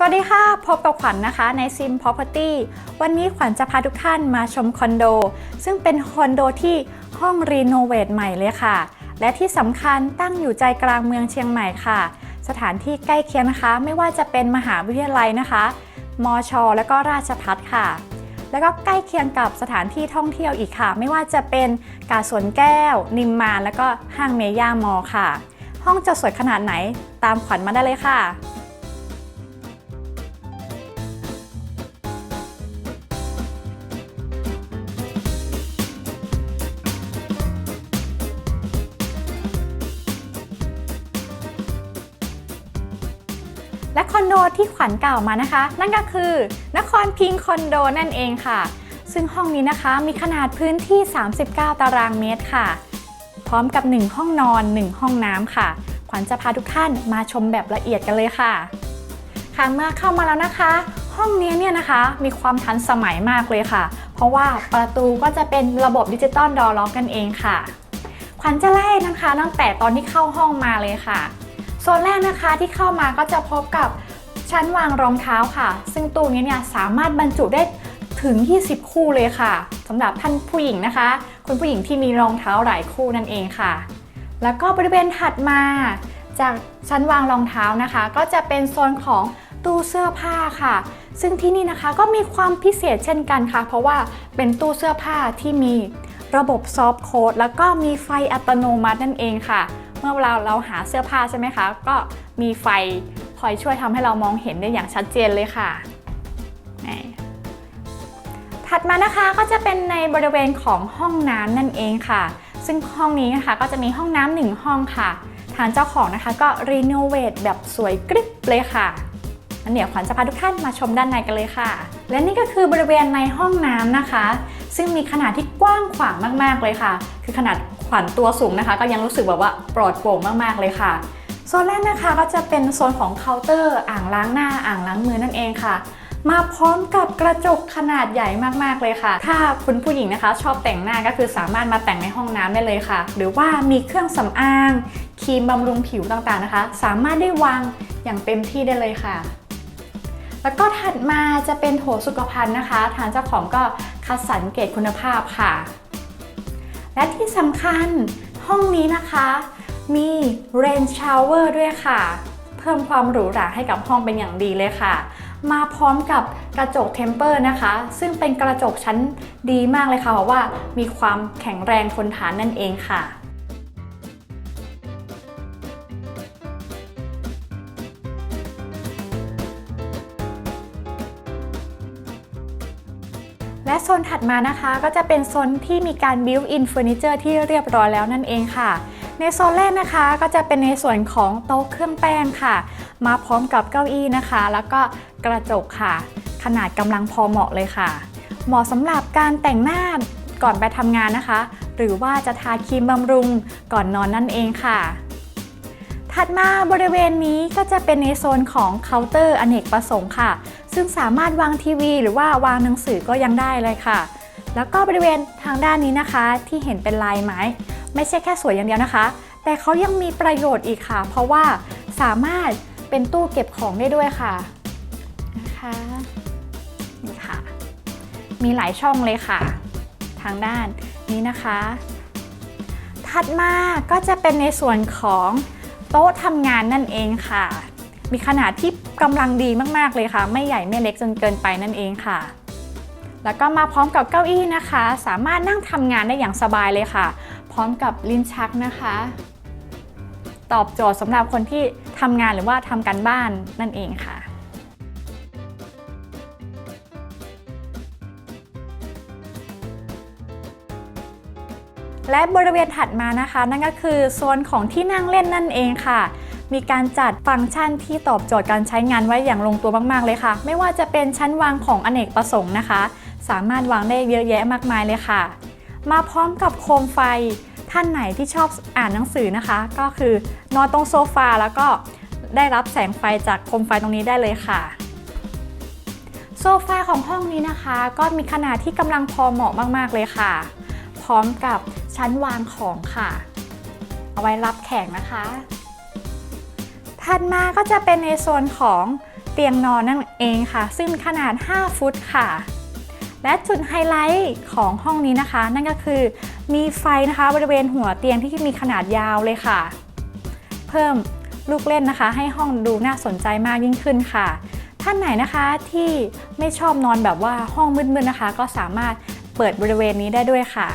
สวัสดีค่ะ พบกับขวัญนนะคะใน Sim Property วันนี้ขวัญจะพาทุกท่านมาชมคอนโด ซึ่งเป็นคอนโดที่ห้องรีโนเวทใหม่เลยค่ะ และที่สำคัญตั้งอยู่ใจกลางเมืองเชียงใหม่ค่ะ สถานที่ใกล้เคียงนะคะ ไม่ว่าจะเป็นมหาวิทยาลัยนะคะ มอชอและก็ราชพัฒค่ะ แล้วก็ใกล้เคียงกับสถานที่ท่องเที่ยวอีกค่ะ ไม่ว่าจะเป็นกาสวนแก้ว นิมมาน แล้วก็ห้างเมย่ามอค่ะ ห้องจะสวยขนาดไหนตามขวัญมาได้เลยค่ะ และคอนโดที่ขวัญกล่าวมานะคะ นั่นก็คือนครพิงคอนโดนั่นเองค่ะ ซึ่งห้องนี้นะคะมีขนาดพื้นที่ 39 ตารางเมตรค่ะ พร้อมกับ 1 ห้องนอน 1 ห้องน้ำค่ะ ขวัญจะพาทุกท่านมาชมแบบละเอียดกันเลยค่ะ ค่ะเมื่อเข้ามาแล้วนะคะ ห้องนี้เนี่ยนะคะมีความทันสมัยมากเลยค่ะ เพราะว่าประตูก็จะเป็นระบบดิจิตอลดอร์ล็อกกันเองค่ะ ขวัญจะไล่นะคะตั้งแต่ตอนที่เข้าห้องมาเลยค่ะ ซนแรกนะคะที่เข้ามาก็จะพบกับชั้นวางรองเท้าค่ะ ซึ่งตู้นี้เนี่ยสามารถบรรจุได้ถึง 20 คู่เลยค่ะสำหรับท่านผู้หญิงนะคะ คุณผู้หญิงที่มีรองเท้าหลายคู่นั่นเองค่ะ แล้วก็บริเวณถัดมา จากชั้นวางรองเท้านะคะ ก็จะเป็นโซนของตู้เสื้อผ้าค่ะ ซึ่งที่นี่นะคะก็มีความพิเศษเช่นกันค่ะ เพราะว่าเป็นตู้เสื้อผ้าที่มีระบบซอฟต์โค้ดแล้วก็มีไฟอัตโนมัตินั่นเองค่ะ เมื่อเราเราหาเสื้อผ้าใช่ไหมคะ ก็มีไฟคอยช่วยทำให้เรามองเห็นได้อย่างชัดเจนเลยค่ะถัดมานะคะก็จะเป็นในบริเวณของห้องน้ำนั่นเองค่ะ ซึ่งห้องนี้นะคะก็จะมีห้องน้ำหนึ่งห้องค่ะ ทางเจ้าของนะคะก็รีโนเวทแบบสวยกริบเลยค่ะ งั้นเดี๋ยวขวัญจะพาทุกท่านมาชมด้านในกันเลยค่ะ และนี่ก็คือบริเวณในห้องน้ำนะคะ ซึ่งมีขนาดที่กว้างขวางมากๆเลยค่ะ คือขนาดขวัญตัวสูงนะคะ ก็ยังรู้สึกแบบว่าปลอดโปร่งมากๆเลยค่ะโซนแรกนะคะก็จะเป็นโซนของเคาน์เตอร์ อ่างล้างหน้าอ่างล้างมือนั่นเองค่ะ มาพร้อมกับกระจกขนาดใหญ่มากๆเลยค่ะ ถ้าคุณผู้หญิงนะคะ ชอบแต่งหน้าก็คือสามารถมาแต่งในห้องน้ำได้เลยค่ะ หรือว่ามีเครื่องสำอางครีมบำรุงผิวต่างๆนะคะ สามารถได้วางอย่างเต็มที่ได้เลยค่ะ แล้วก็ถัดมาจะเป็นโถสุขภัณฑ์นะคะ ทางเจ้าของก็คัดสรรเกรดคุณภาพค่ะ และที่สำคัญห้องนี้นะคะ มี rain shower ด้วยค่ะ เพิ่มความหรูหราให้กับห้องเป็นอย่างดีเลยค่ะ มาพร้อมกับกระจกเทมเปอร์นะคะ ซึ่งเป็นกระจกชั้นดีมากเลยค่ะ เพราะว่ามีความแข็งแรงทนทานนั่นเองค่ะ และโซนถัดมานะคะก็จะเป็นโซนที่มีการ built in furniture ที่เรียบร้อยแล้วนั่นเองค่ะ ในโซนแรกนะคะก็จะเป็นในส่วนของโต๊ะเครื่องแป้งค่ะ มาพร้อมกับเก้าอี้นะคะ แล้วก็กระจกค่ะ ขนาดกำลังพอเหมาะเลยค่ะ เหมาะสำหรับการแต่งหน้าก่อนไปทำงานนะคะ หรือว่าจะทาครีมบำรุงก่อนนอนนั่นเองค่ะ ถัดมาบริเวณนี้ก็จะเป็นในโซนของเคาน์เตอร์อเนกประสงค์ค่ะซึ่งสามารถวางทีวี หรือว่าวางหนังสือก็ยังได้เลยค่ะ แล้วก็บริเวณทางด้านนี้นะคะที่เห็นเป็นลายไม้ ไม่ใช่แค่สวยอย่างเดียวนะคะ แต่เขายังมีประโยชน์อีกค่ะ เพราะว่าสามารถเป็นตู้เก็บของได้ด้วยค่ะนะคะนี่ค่ะ มีหลายช่องเลยค่ะ ทางด้านนี้นะคะ ถัดมาก็จะเป็นในส่วนของโต๊ะทำงานนั่นเองค่ะ มีขนาดที่ กำลังดีมากๆเลยค่ะ ไม่ใหญ่ไม่เล็กจนเกินไปนั่นเองค่ะ แล้วก็มาพร้อมกับเก้าอี้นะคะ สามารถนั่งทำงานได้อย่างสบายเลยค่ะ พร้อมกับลิ้นชักนะคะ ตอบโจทย์สำหรับคนที่ทำงานหรือว่าทำการบ้านนั่นเองค่ะและบริเวณถัดมานะคะ นั่นก็คือโซนของที่นั่งเล่นนั่นเองค่ะ มีการจัดฟังก์ชันที่ตอบโจทย์การใช้งานไว้อย่างลงตัวมาก ๆ เลยค่ะ ไม่ว่าจะเป็นชั้นวางของอเนกประสงค์นะคะ สามารถวางได้เยอะแยะมากมายเลยค่ะ มาพร้อมกับโคมไฟ ท่านไหนที่ชอบอ่านหนังสือนะคะ ก็คือนอนตรงโซฟาแล้วก็ได้รับแสงไฟจากโคมไฟตรงนี้ได้เลยค่ะโซฟาของห้องนี้นะคะ ก็มีขนาดที่กำลังพอเหมาะมากๆเลยค่ะ พร้อมกับชั้นวางของค่ะ เอาไว้รับแขกนะคะ ถัดมาก็จะเป็นในโซนของเตียงนอนนั่นเองค่ะ ซึ่งขนาด 5 ฟุตค่ะ และจุดไฮไลท์ของห้องนี้นะคะ นั่นก็คือมีไฟนะคะบริเวณหัวเตียงที่มีขนาดยาวเลยค่ะ เพิ่มลูกเล่นนะคะ ให้ห้องดูน่าสนใจมากยิ่งขึ้นค่ะ ท่านไหนนะคะที่ไม่ชอบนอนแบบว่าห้องมืดๆนะคะ ก็สามารถเปิดบริเวณนี้ได้ด้วยค่ะ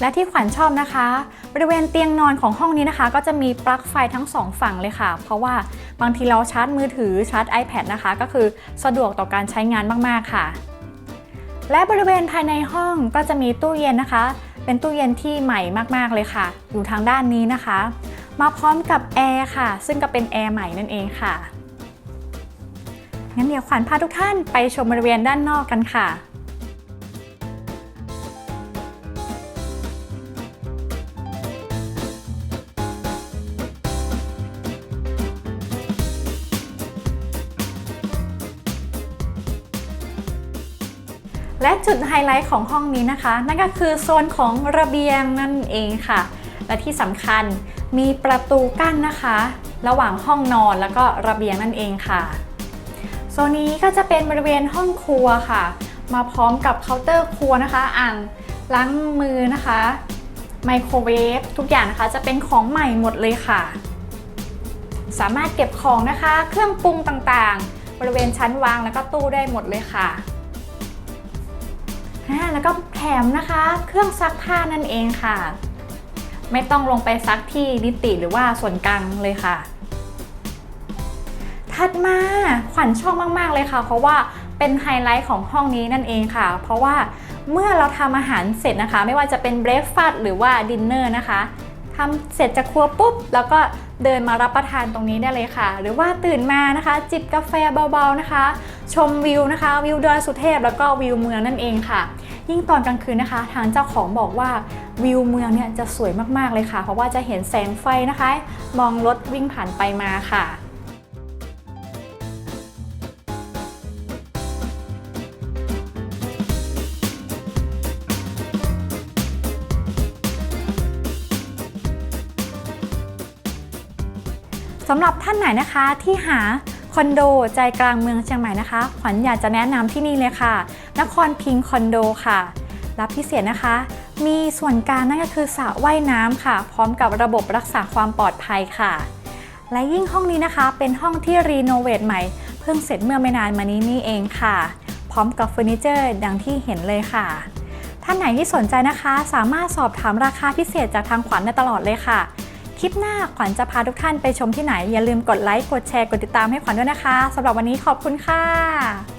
และที่ขวัญชอบนะคะ บริเวณเตียงนอนของห้องนี้นะคะ ก็จะมีปลั๊กไฟทั้งสองฝั่งเลยค่ะ เพราะว่าบางทีเราชาร์จมือถือชาร์จ iPad นะคะ ก็คือสะดวกต่อการใช้งานมากๆค่ะ และบริเวณภายในห้องก็จะมีตู้เย็นนะคะ เป็นตู้เย็นที่ใหม่มากๆเลยค่ะ อยู่ทางด้านนี้นะคะ มาพร้อมกับแอร์ค่ะ ซึ่งก็เป็นแอร์ใหม่นั่นเองค่ะงั้นเดี๋ยวขวัญพาทุกท่านไปชมบริเวณด้านนอกกันค่ะ และจุดไฮไลท์ของห้องนี้นะคะ นั่นก็คือโซนของระเบียงนั่นเองค่ะ และที่สำคัญมีประตูกั้นนะคะ ระหว่างห้องนอนแล้วก็ระเบียงนั่นเองค่ะโซนนี้ก็จะเป็นบริเวณห้องครัวค่ะ มาพร้อมกับเคาน์เตอร์ครัวนะคะ อ่างล้างมือนะคะไมโครเวฟทุกอย่างนะคะจะเป็นของใหม่หมดเลยค่ะ สามารถเก็บของนะคะ เครื่องปรุงต่างๆ บริเวณชั้นวางแล้วก็ตู้ได้หมดเลยค่ะ แล้วก็แถมนะคะ เครื่องซักผ้านั่นเองค่ะ ไม่ต้องลงไปซักที่นิติหรือว่าส่วนกลางเลยค่ะ ถัดมาขวัญชอบมากๆเลยค่ะ เพราะว่าเป็นไฮไลท์ของห้องนี้นั่นเองค่ะ เพราะว่าเมื่อเราทำอาหารเสร็จนะคะ ไม่ว่าจะเป็นเบรคฟาสต์หรือว่าดินเนอร์นะคะ ทำเสร็จจากครัวปุ๊บ แล้วก็เดินมารับประทานตรงนี้ได้เลยค่ะ หรือว่าตื่นมานะคะ จิบกาแฟเบาๆนะคะ ชมวิวนะคะ วิวดอยสุเทพแล้วก็วิวเมืองนั่นเองค่ะ ยิ่งตอนกลางคืนนะคะ ทางเจ้าของบอกว่าวิวเมืองเนี่ยจะสวยมากๆเลยค่ะ เพราะว่าจะเห็นแสงไฟนะคะ มองรถวิ่งผ่านไปมาค่ะ สำหรับท่านไหนนะคะที่หาคอนโดใจกลางเมืองเชียงใหม่นะคะ ขวัญอยากจะแนะนำที่นี่เลยค่ะ นครพิงคอนโดค่ะ รับพิเศษนะคะ มีส่วนกลางนั่นก็คือสระว่ายน้ำค่ะ พร้อมกับระบบรักษาความปลอดภัยค่ะ และยิ่งห้องนี้นะคะ เป็นห้องที่รีโนเวทใหม่ เพิ่งเสร็จเมื่อไม่นานมานี้นี่เองค่ะ พร้อมกับเฟอร์นิเจอร์ดังที่เห็นเลยค่ะ ท่านไหนที่สนใจนะคะ สามารถสอบถามราคาพิเศษจากทางขวัญได้ตลอดเลยค่ะ คลิปหน้าขวัญจะพาทุกท่านไปชมที่ไหน อย่าลืมกดไลค์ กดแชร์ กดติดตามให้ขวัญด้วยนะคะสำหรับวันนี้ขอบคุณค่ะ